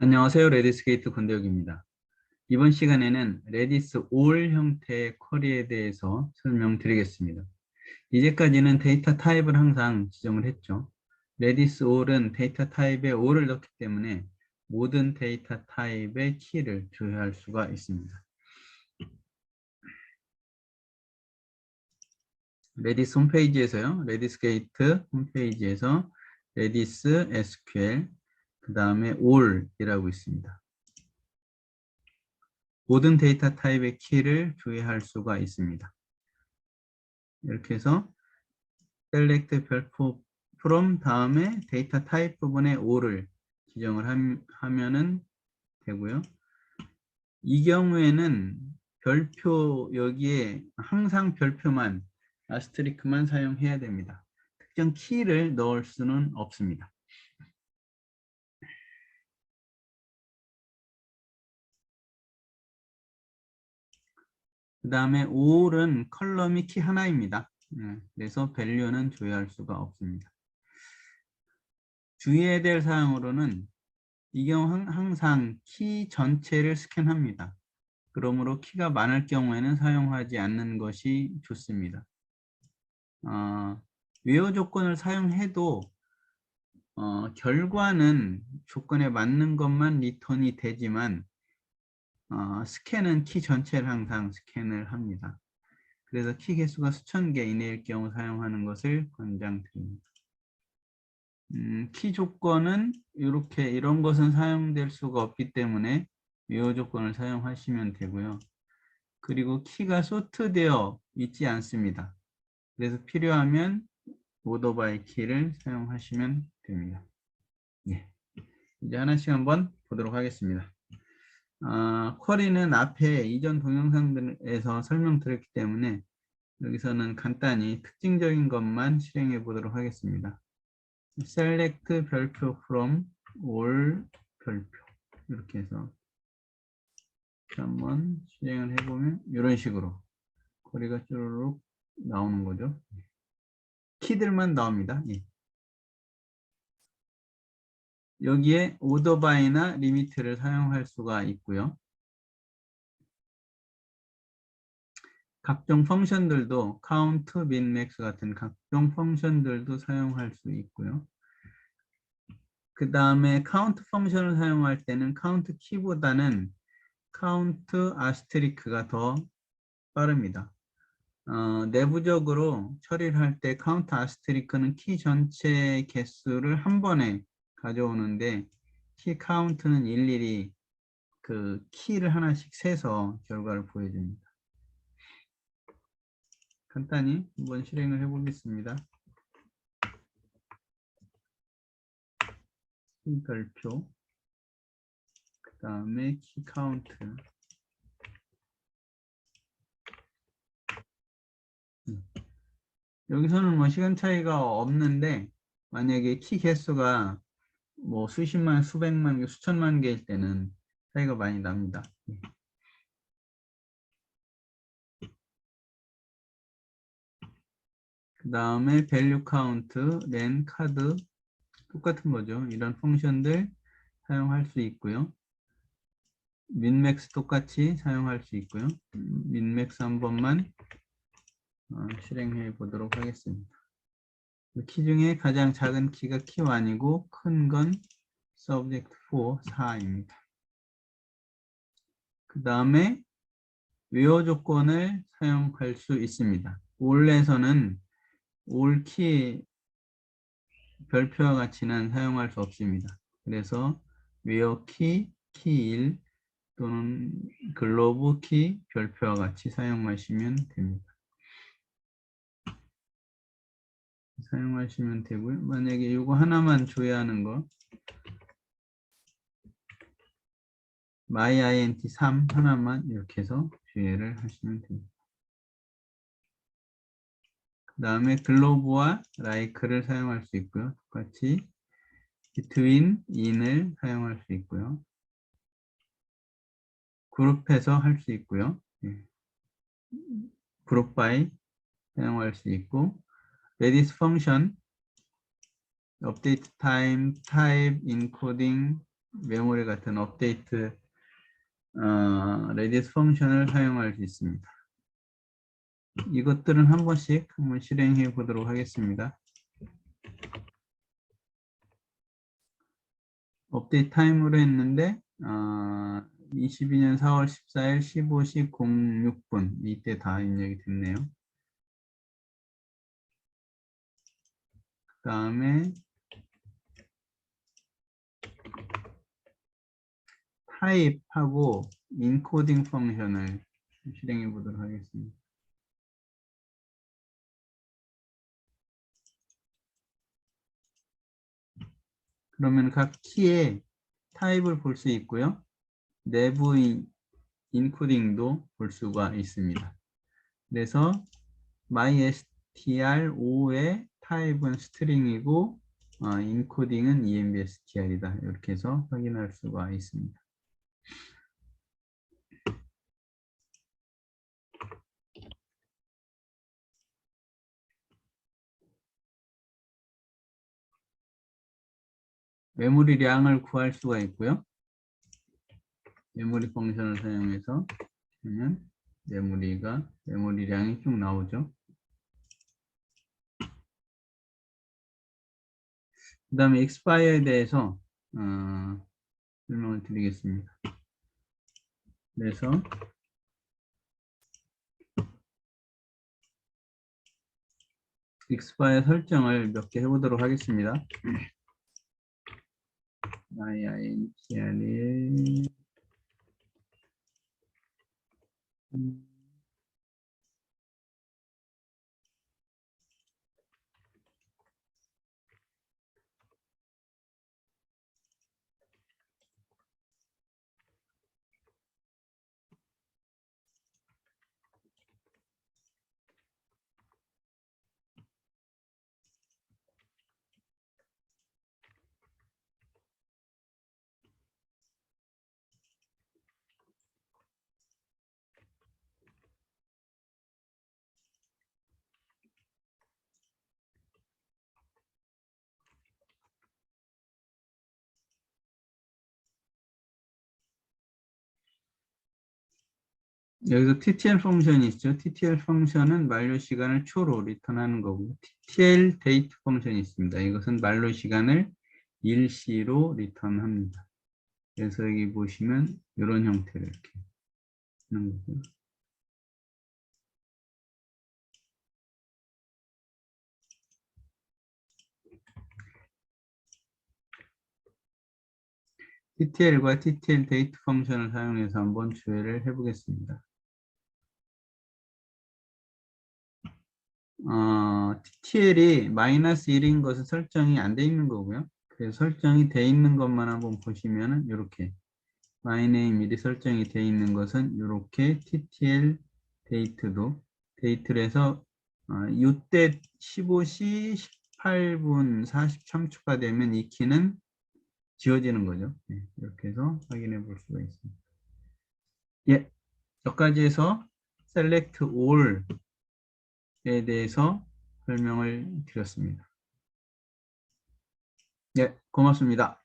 안녕하세요. 레디스 게이트 권대혁입니다. 이번 시간에는 레디스 all 형태의 쿼리에 대해서 설명드리겠습니다. 이제까지는 데이터 타입을 항상 지정을 했죠. 레디스 all은 데이터 타입에 all을 넣기 때문에 모든 데이터 타입의 키를 조회할 수가 있습니다. 레디스 홈페이지에서요. 레디스 게이트 홈페이지에서 레디스 SQL 그 다음에 all이라고 있습니다. 모든 데이터 타입의 키를 조회할 수가 있습니다. 이렇게 해서 select 별표 from 다음에 데이터 타입 부분에 all을 지정을 하면은 되고요. 이 경우에는 별표 여기에 항상 별표만 아스트리크만 사용해야 됩니다. 특정 키를 넣을 수는 없습니다. 그 다음에 5는 컬럼이 키 하나입니다. 네, 그래서 밸류는 조회할 수가 없습니다. 주의해야 될 사항으로는 이 경우 항상 키 전체를 스캔합니다. 그러므로 키가 많을 경우에는 사용하지 않는 것이 좋습니다. 어, 외어 조건을 사용해도 어, 결과는 조건에 맞는 것만 리턴이 되지만 어, 스캔은 키 전체를 항상 스캔을 합니다. 그래서 키 개수가 수천 개 이내일 경우 사용하는 것을 권장드립니다. 음, 키 조건은 이렇게 이런 것은 사용될 수가 없기 때문에 외어 조건을 사용하시면 되고요. 그리고 키가 소트되어 있지 않습니다. 그래서 필요하면 오더바이 키를 사용하시면 됩니다. 예. 이제 하나씩 한번 보도록 하겠습니다. 아, 쿼리는 앞에 이전 동영상들에서 설명드렸기 때문에 여기서는 간단히 특징적인 것만 실행해 보도록 하겠습니다. select 별표 from all 별표 이렇게 해서 한번 실행을 해보면 이런 식으로 쿼리가 쭈르륵 나오는 거죠. 키들만 나옵니다. 예. 여기에 오더바이나 리미트를 사용할 수가 있고요. 각종 펑션들도 count, min, max 같은 각종 펑션들도 사용할 수 있고요. 그 다음에 count 펑션을 사용할 때는 count 키보다는 count 아스트리크가 더 빠릅니다. 어, 내부적으로 처리를 할 때 count 아스트리크는 키 전체 개수를 한 번에 가져오는데 키 카운트는 일일이 그 키를 하나씩 세서 결과를 보여줍니다. 간단히 한번 실행을 해보겠습니다. 키 별표 그 다음에 키 카운트 음. 여기서는 뭐 시간 차이가 없는데 만약에 키 개수가 뭐 수십만, 수백만 개, 수천만 개일 때는 차이가 많이 납니다. 그 다음에 value count, len, 카드 똑같은 거죠. 이런 펑션들 사용할 수 있고요. 민맥스 똑같이 사용할 수 있고요. 민맥스 한 번만 어, 실행해 보도록 하겠습니다. 키 중에 가장 작은 키가 키 1이고 큰 건 subject 4, 4입니다. 그 다음에 외어 조건을 사용할 수 있습니다. 올에서는 올키 별표와 같이는 사용할 수 없습니다. 그래서 외어 키, 키 1 또는 글로브 키 별표와 같이 사용하시면 됩니다. 사용하시면 되고요. 만약에 이거 하나만 조회하는 거 myint 3 하나만 이렇게 해서 조회를 하시면 됩니다. 그 다음에 글로브와 like를 사용할 수 있고요. 똑같이 between, in을 사용할 수 있고요. 그룹해서 할 수 있고요. 그룹 바이 사용할 수 있고 redis function update time type encoding 메모리 같은 업데이트 어, 레디스 펑션을 사용할 수 있습니다. 이것들은 한 번씩 한번 실행해 보도록 하겠습니다. 업데이트 타임으로 했는데 어, 22년 4월 14일 15시 06분 이때 다 입력이 됐네요. 다음에 타입하고 인코딩 펑션을 실행해 보도록 하겠습니다. 그러면 각 키의 타입을 볼 수 있고요. 내부 인코딩도 볼 수가 있습니다. 그래서 mystr5의 타입은 스트링이고 어, 인코딩은 embstr이다. 이렇게 해서 확인할 수가 있습니다. 메모리량을 구할 수가 있고요. 메모리 펑션을 사용해서 하면 메모리가 메모리량이 쭉 나오죠. 그 다음에 expire에 대해서 어, 설명을 드리겠습니다. 그래서 expire 설정을 몇 개 해보도록 하겠습니다. IINTR이 여기서 TTL 펑션이 있죠. TTL 펑션은 만료 시간을 초로 리턴하는 거고 TTL 데이트 펑션이 있습니다. 이것은 만료 시간을 일시로 리턴합니다. 그래서 여기 보시면 이런 형태로 이렇게 하는 거고요. TTL과 TTL 데이트 펑션을 사용해서 한번 조회를 해보겠습니다. 어, TTL이 마이너스 1인 것은 설정이 안 돼 있는 거고요. 그래서 설정이 돼 있는 것만 한번 보시면은 이렇게 마이네임 미리 설정이 돼 있는 것은 이렇게 TTL 데이트도 데이트를 해서 어, 이때 15시 18분 43초가 되면 이 키는 지워지는 거죠. 네, 이렇게 해서 확인해 볼 수가 있습니다. 예, 여기까지 해서 select all 에 대해서 설명을 드렸습니다. 네, 고맙습니다.